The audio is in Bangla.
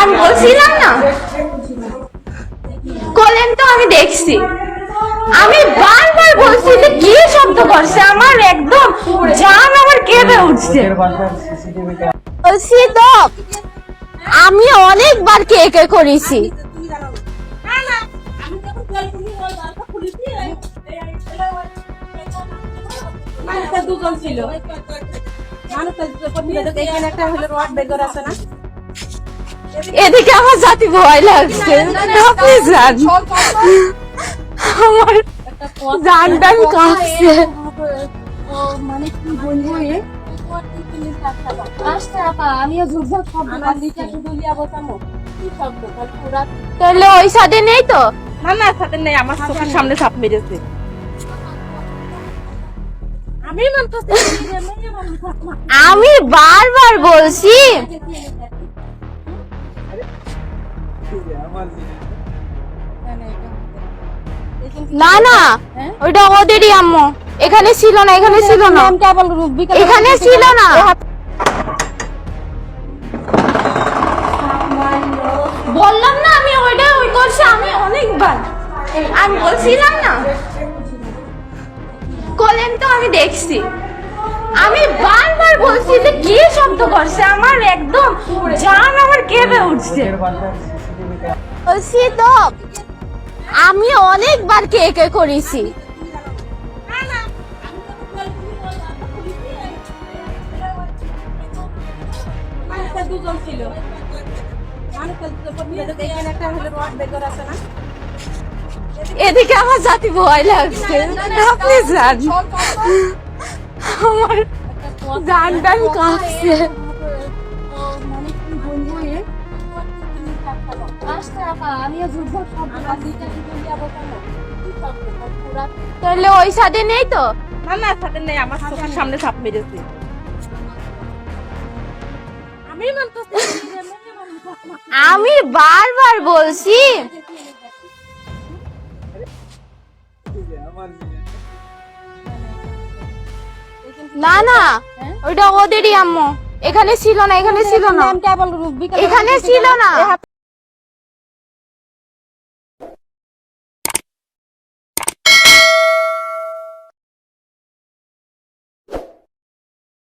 আমি বলছিলাম না? করলেন তো আমি দেখছি। আমি বারবার বলছি যে কি শব্দ করছে? আমার একদম জান আমার কেঁপে উঠছে। বলছি তো, আমি অনেকবার কে কে করেছি। দুজন ছিল। এখানে একটা হলো রড বেগর আছে না? এদিকে আমার জাতি ভয় লাগছে। আপনি যান আমার জান টান কাঁপছে। মানে কি বলব এ আপা আমিও ঝুরঝার শব্দ শুধু লিয়া বসামো কি শব্দ তাহলে ওই সাথে নেই তো? না না সাথে নেই আমার চোখের সামনে সাপ মেরেছে। আমি বারবার বলছি। না না। ওইটা ওদেরই আম্মু। এখানে ছিল না এখানে ছিল না। এখানে ছিল না। বললাম না আমি ওইটা ওই করছি আমি অনেকবার। আমি বলছিলাম না। করলেন তো আমি দেখছি। আমি বারবার বলছি যে কি শব্দ করছে আমার একদম জান উঠছে। আমি অনেকবার কে কে করেছি। এদিকে আমার জাতি ভয় লাগছে। আপনি যান আমার জান টান কাঁপছে। তাহলে ওই সাথে নেই তো? না না সাথে নেই আমার চোখের সামনে সাপ মেরেছে। আমি আমি বারবার বলছি। না না ওইটা ওদেরই আম্মু। এখানে ছিল না এখানে ছিল না। এখানে ছিল না।